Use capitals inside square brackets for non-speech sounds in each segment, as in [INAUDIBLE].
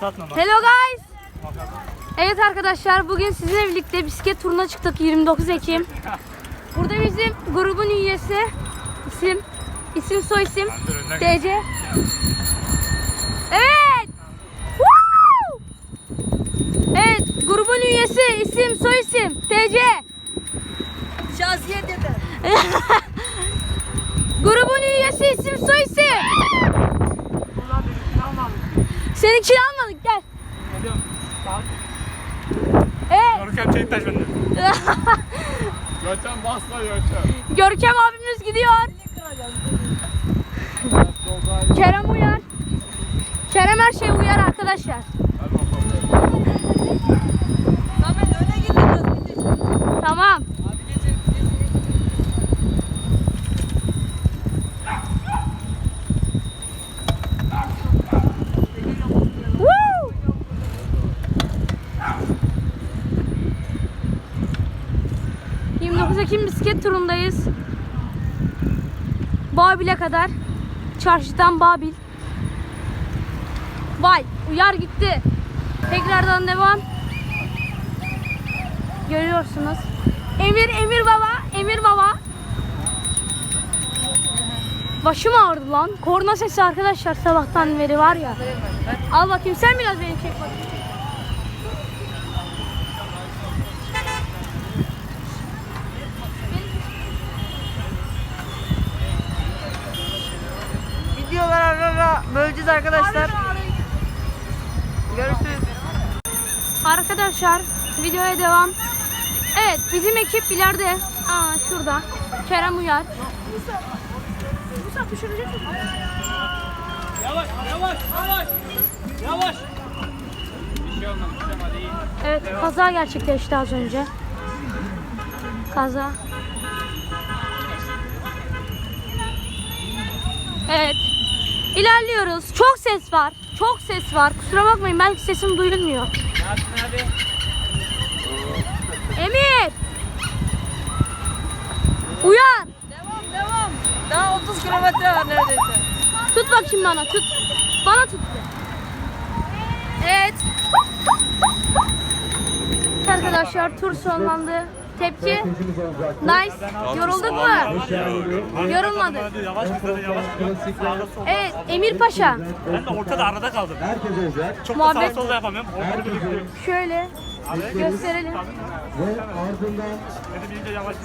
Hello guys. Evet arkadaşlar bugün sizinle birlikte bisiklet turuna çıktık 29 Ekim. Burada bizim grubun üyesi isim isim soy isim TC. Evet. Woo! Evet grubun üyesi isim soy isim TC. Şaziye dede. [LAUGHS] Grubun üyesi isim soy isim. Ulan dedik almadık. Seninkini almadık gel. Geliyorum. Sağ Evet. Görkem Çeliktaş bende. [LAUGHS] Gökhan basma Gökhan. Görkem abimiz gidiyor. Kerem uyar. Kerem her şeye uyar arkadaşlar. ...29 Ekim bisiklet turundayız. Babil'e kadar. Çarşıdan Babil. Vay uyar gitti. Tekrardan devam. Görüyorsunuz. Emir Emir baba, Emir baba. Başım ağrıdı lan. Korna sesi arkadaşlar sabahtan beri var ya. Al bakayım sen biraz beni çek bakayım. Arkadaşlar. Görüşürüz. Arkadaşlar videoya devam. Evet bizim ekip ileride. Aa şurada. Kerem Uyar. Yavaş yavaş yavaş. Yavaş. Bir şey olmamış ama. Evet kaza gerçekleşti az önce. Kaza. Evet. İlerliyoruz. Çok ses var. Çok ses var. Kusura bakmayın belki sesim duyulmuyor. Ne yaptın abi? Emir! Uyan! Devam devam. Daha 30 kilometre var neredeyse. Tut bakayım bana tut. Bana tut. Evet. Arkadaşlar tur sonlandı. Tepki. Nice. Yorulduk mu? Yorulmadı. Hadi yavaş hadi yavaş. Evet Emir Paşa. Ben de ortada arada kaldım. Çok da Muhabbet. sağ solda yapamıyorum. Ortada. Şöyle gösterelim. ve ardından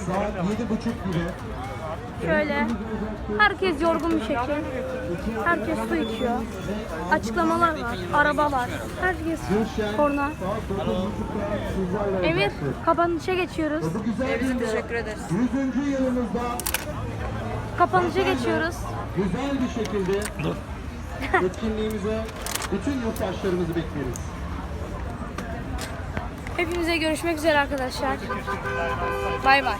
saat yedi buçuk gibi Şöyle. Herkes yorgun bir şekilde. Herkes su içiyor. Açıklamalar var. Arabalar. Herkes korna. Emir kapanışa geçiyoruz. Bizim teşekkür ederiz. 100. yılımızda Kapanışa geçiyoruz. güzel bir şekilde etkinliğimize bütün yurttaşlarımızı bekleriz. Hepimize görüşmek üzere arkadaşlar. Bay bay.